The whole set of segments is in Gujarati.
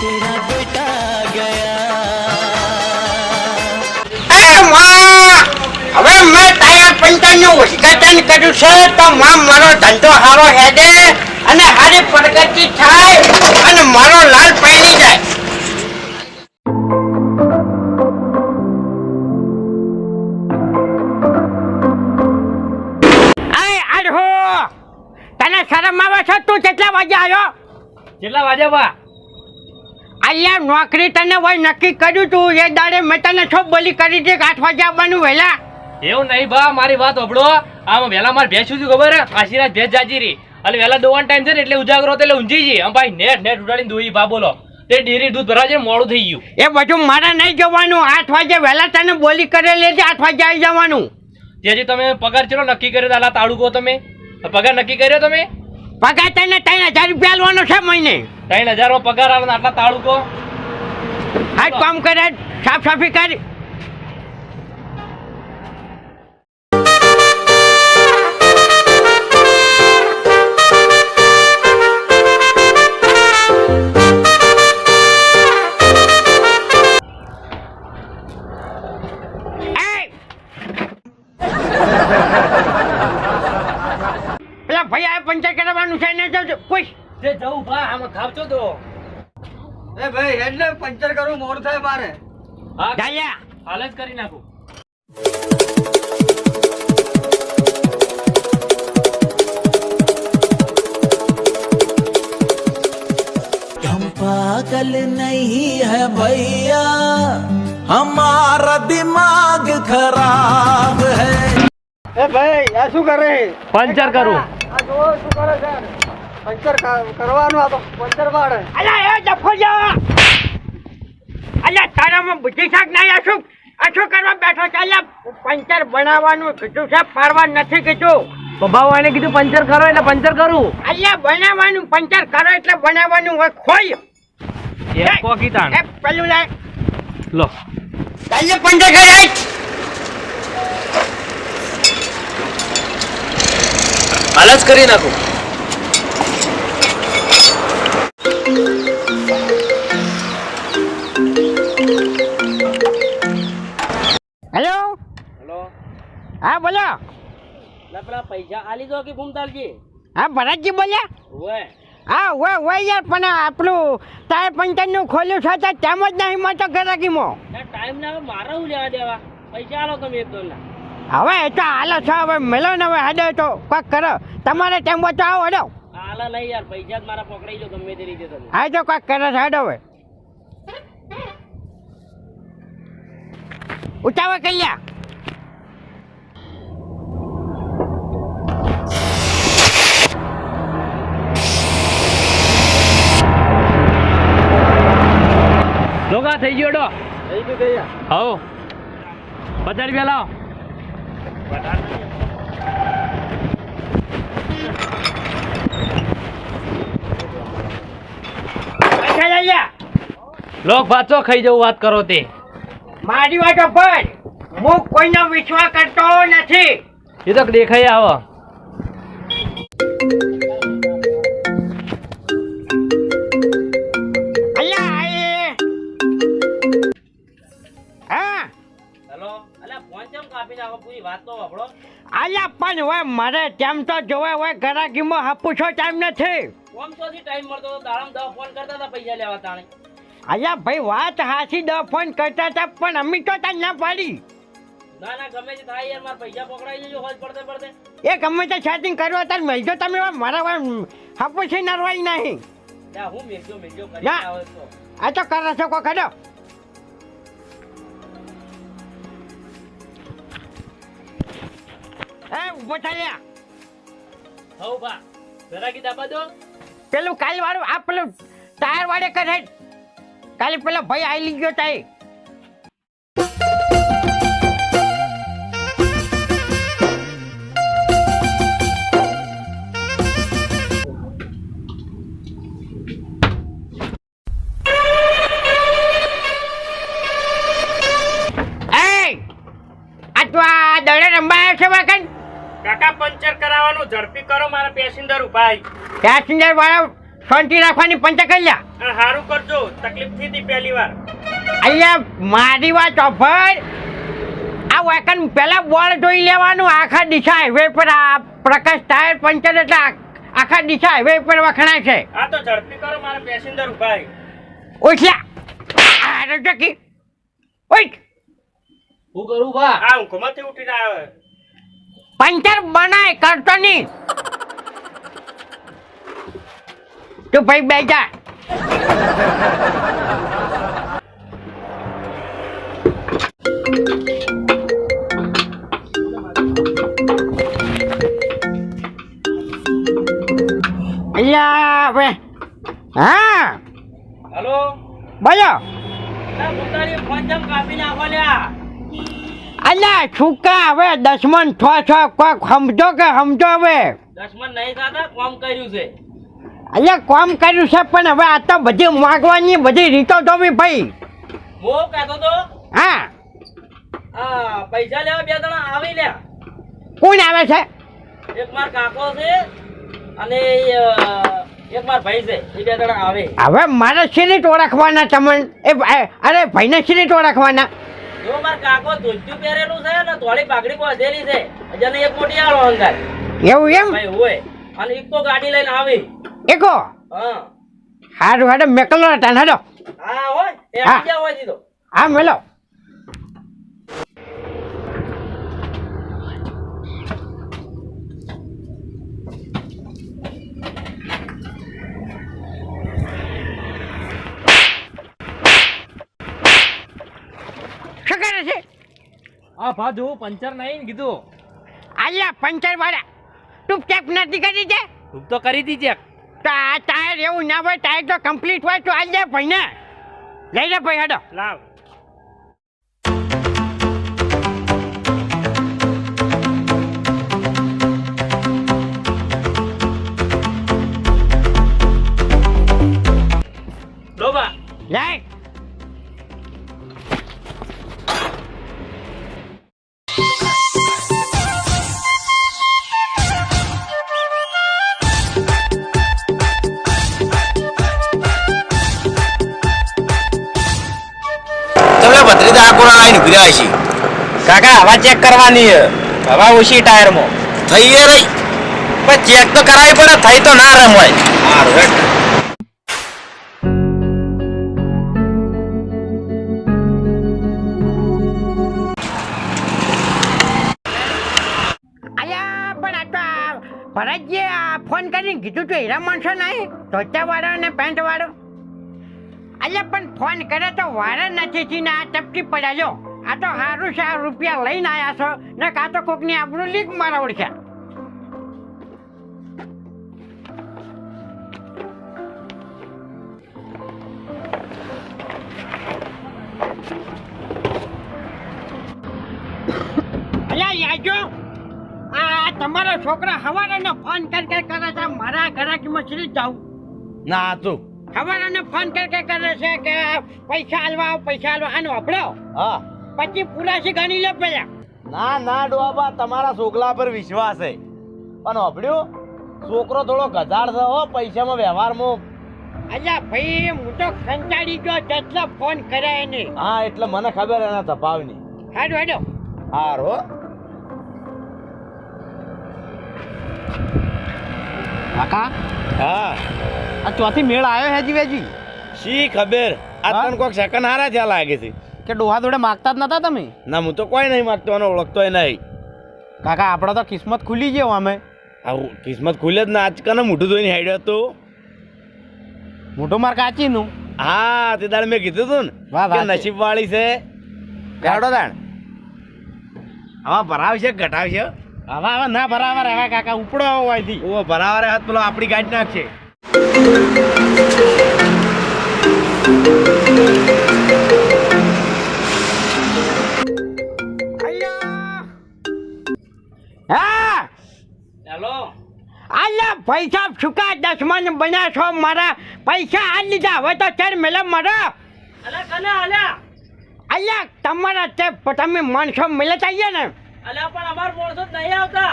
तेरा बेटा गया। ए माँ હવે મેં તારા પંચાયતનું ઉદ્ઘાટન કર્યું છે તો માં મારો ધંધો સારો હેડે અને હારી પ્રગતિ થાય અને મારો લાલ પહેરી જાય. તને શરમ આવે છે? તું કેટલા વાગે આવ્યો? કેટલા વાગે બા? અહીંયા નોકરી તને હોય નક્કી કર્યું તું? એ દાડે મેં તને છો બોલી કરી હતી કે આઠ વાગે આવવાનું વહેલા. એવું નહીં બા મારી વાત હબળો આમ વહેલા મારે ભેંસું છું ખબર? રાત ભેંસ જાજી રહી. એટલે વહેલા દોવાનો ટાઈમ છે ને એટલે ઉજાગરો એટલે ઊંઝી જઈએ આમ ભાઈ નેટ નેટ ઉડાડીને દોઈ બા બોલો. તે ડેરી દૂધ ભરાજે મોડું થઈ ગયું. એ બધું મારા નહીં જવાનું. આઠ વાગે વહેલા તને બોલી કરેલી હતી આઠ વાગે આવી જવાનું. ત્યાંથી તમે પગાર ચલો નક્કી કર્યો તાલા તાળુકો તમે. પગાર નક્કી કર્યો તમે? પગાર તને ત્રણ હજાર રૂપિયા લેવાનો છે મહિને. ત્રણ હજાર પગાર આવે આટલા તાળુકો? આજ કામ કરે સાફ સાફી કરી. એય! પેલા ભાઈ આ પંચાયત કરવાનું છે ને જો પૂછ જે જવું બા આમાં ખાવજો તો એ ભાઈ એટલે પંચર કરવું મોડું થાય મારે હા ડાયા હાલ જ કરી નાખું हम पागल नहीं है भैया हमारा दिमाग खराब है એ ભાઈ આ શું કરે પંચર કરું આ શું કરે છે? પંચર કરવાનું આ તો પંચર પાડે અલા એ જફરજા અલા તારામાં બુદ્ધિ શાક નહીં આ આ શું કરવા બેઠો છે? અલા પંચર બનાવવાનું કીધું છે પાડવા નથી કીધું. બબાવાને કીધું પંચર કરો એટલે પંચર કરું. અલ્યા બનાવવાનું પંચર કરો એટલે બનાવવાનું હોય ખોય એક કોકી તાણ. એ પેલું લે લો. ચાલ્યો પંચર કરે હાલ જ કરી નાખું. હેલો હેલો હા બોલો. ના પેલા પૈસા આલી દો કે ભૂમતાલજી? હા ભરતજી બોલ્યા. ઓય હા હોય હોય યાર પણ આપણું તાર પંચરનું ખોલ્યું છે તેમ જ નહીં મળતો ગરાગીમાં ટાઈમ ના મારે હું લેવા દેવા? પૈસા આલો તમે એક દોઢ હવે એ તો હાલો છો હવે મેલો ને હવે હાડો તો કોક કરો. તમારે ટાઈમ બચાવો આવો હાડો. આલા નહીં યાર પૈસા જ મારા પકડાઈ જો ગમે તે રીતે તમે. હા કોક કરે છે હાડો હવે. ઉતાવળ કરી લ્યા. લોગા થઈ ગયો ડો. થઈ ગયું. હવ. પચાસ રૂપિયા લાવો. લોક ભાચો ખાઈ જવું વાત કરો તે. મારી વાતો પર. હું કોઈનો વિશ્વાસ કરતો નથી. એ તો દેખાઈ આવો. અલ્યા પણ હવે મારે તેમ તો જોવે હોય ગરાગીમાં હાપું છો ટાઈમ નથી. કોમ તો ટાઈમ મળતો તો દાડામાં દવા ફોન કરતા હતા પૈસા લેવા તાણે. અલ્યા ભાઈ વાત હાસી દ ફોન કરતા હતા પણ અમી તો તાર ના પાડી. ના ના ગમે તે થાય યાર મારા પૈસા પકડાઈ જજો હોજ પડતે પડતે. એ ગમે તે સેટિંગ કરવા તાર મળજો તમે હવે મારા હાપું છે નરવાઈ નહીં. હું કરી આ તો કરે છે કોઈ ખડો એ ઊભો થયા હવ બા જરા કી દાબા દો પેલું કાલ વાળું આ પેલું ટાયર વાળે કરે. કાલે પેલો ભાઈ આઈ ગયો તાઈ પંચર કરાવવાનું. ઝડપી કરો મારા પેસેન્જર ઉભાઈ. પેસેન્જર વાળા શાંતિ રાખવાની પંચર કરી કર્યા સારું કરજો. તકલીફ થઈ હતી પહેલી વાર. અહીંયા મારી વાત ઓફર આ વાકન પેલા બોર્ડ જોઈ લેવાનું. આખા દિશા હાઈવે પર આ પ્રકાશ ટાયર પંચર એટલે આખા દિશા હાઈવે પર વખણાય છે. આ તો ઝડપી કરો મારા પેસેન્જર ભાઈ ઓછલા આ રજકી ઓય હું કરું બા? આ ઊંઘમાંથી ઉઠીને આવે. પંચર બનાય કરતો નહીં તું ભાઈ બે જા અલ્યા હવે હા હલો બોલો ના પોતાની ફોન જેમ કાપી નાખો લ્યા અલ્યા છૂકા હવે? દસમન છો છો કોક સમજો કે સમજો હવે? દસમન નહીં થતા કોમ કર્યું છે. અલ્યા કોમ કર્યું છે પણ હવે આ તો બધી માગવાની બધી રીતો તો બી ભાઈ હું કહેતો તો હા. આ પૈસા લેવા બે જણા આવી લે કોણ આવે છે? એક માર કાકો છે અને એક માર ભાઈ છે એ બે જણા આવે. હવે મારે સિરીટ ઓળખવાના તમને? એ અરે ભાઈને સિરીટ ઓળખવાના? જો માર કાકો ધોતિયું પહેરેલું છે ને ધોળી પાઘડી બાંધેલી છે જેને એક મોટી આળો અંગાર. એવું એમ? ભાઈ હોય. અને એક તો ગાડી લઈને આવી એકો? હા. હારું હાડો મેકલો હાડો. હા હોય. એ. આવી જાવ હોય દીધો હા મેલો શું કરે છે આ ભા પંચર નહીં કીધું. આલ્યા પંચર વાળા તું ચેક નથી કરી છે? તું તો કરી દી ચેક તો આ ટાયર એવું ના હોય ટાયર તો કમ્પ્લીટ હોય તો આલ્યા ભાઈ ને. લઈ લે ભાઈ હાડો. લાવ. લઈ લાઈન કાકા હવા ચેક કરવાની છે. હવા ઓછી ટાયરમાં. થઈ એ રહી. પણ ચેક તો કરાવી પડે થઈ તો ના રમાય. હેડ. અલ્યા પણ આ ફોન કરીને કીધું તું હીરા માણસો નહીં ધોતા વાળો અને પેન્ટ વાળો. અલ્યા પણ ફોન કરે તો વાળા નથી ને આ ટપકી પડ્યા આ તો સારું છે આ રૂપિયા લઈને આવ્યા છો. ને કાં તો કોકની આપણું લીક મારાવડ છે તમારા છોકરા આ તમારો છોકરો હવારાનો ફોન કર કે કરે છે મારા ઘરાકીમાં શ્રી જાઉં. ના તું. હવારાનો ફોન કર કે કરે છે કે પૈસા આલવા પૈસા આલવા. આનો આપડો હા. પછી પુલાસી ગણી લે પેલા ના ના ડોબા તમારા છોકરા પર વિશ્વાસ છે. પણ હોભળ્યું છોકરો થોડો ગધાડ છે હો પૈસામાં વ્યવહારમાં. અલ્યા ભાઈ હું તો કંટાળી ગયો જેટલો ફોન કર્યા એને. હા એટલે મને ખબર એના તપાવની. હાડો હાડો. હારો કાકા? હા. આ ચોથી મેળ આવ્યો હેજી વેજી? શી ખબર? આ? તને કોઈક સેકન્ડ હારા થયા લાગે છે. કે ડોહા જોડે માગતા જ નતા તમે? ના હું તો કોઈ નહીં માગતો અને ઓળખતોય નહીં. કાકા આપણો તો કિસ્મત ખુલી ગયો અમે આવું કિસ્મત ખુલે જ ના આજ કને મોઢું ધોઈને હેડ્યો તો મોટું માર કાચીનું. હા તે દાડ મેં કીધું તું ને કે. નસીબ વાળી છે. ગાડો તાણ આમાં ભરાવશે ઘટાવશે હવે હવે ના બરાબર હવે કાકા ઉપડો હોવાથી ઓ ભરાવારે હાથ પેલો આપણી ગાડી નાખશે. પૈસા ચૂકા દસમન બન્યા છો મારા પૈસા આ લીધા. હવે તો ચાર મેલા મારા. અલ્યા કને અલ્યા? અલ્યા તમારા તે તમે માણસો મળે ચાહીએ ને. અલ્યા પણ અમાર માણસો નહીં આવતા.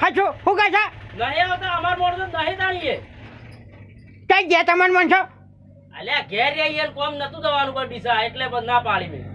હાચું? શું કહે છે? નહીં આવતા અમાર માણસો નહીં તાણીએ. કઈ ગયા તમારા માણસો? અલ્યા ઘેર ને કોમ નતું જવાનું કોઈ ડીસા એટલે પણ ના પાડી મેં.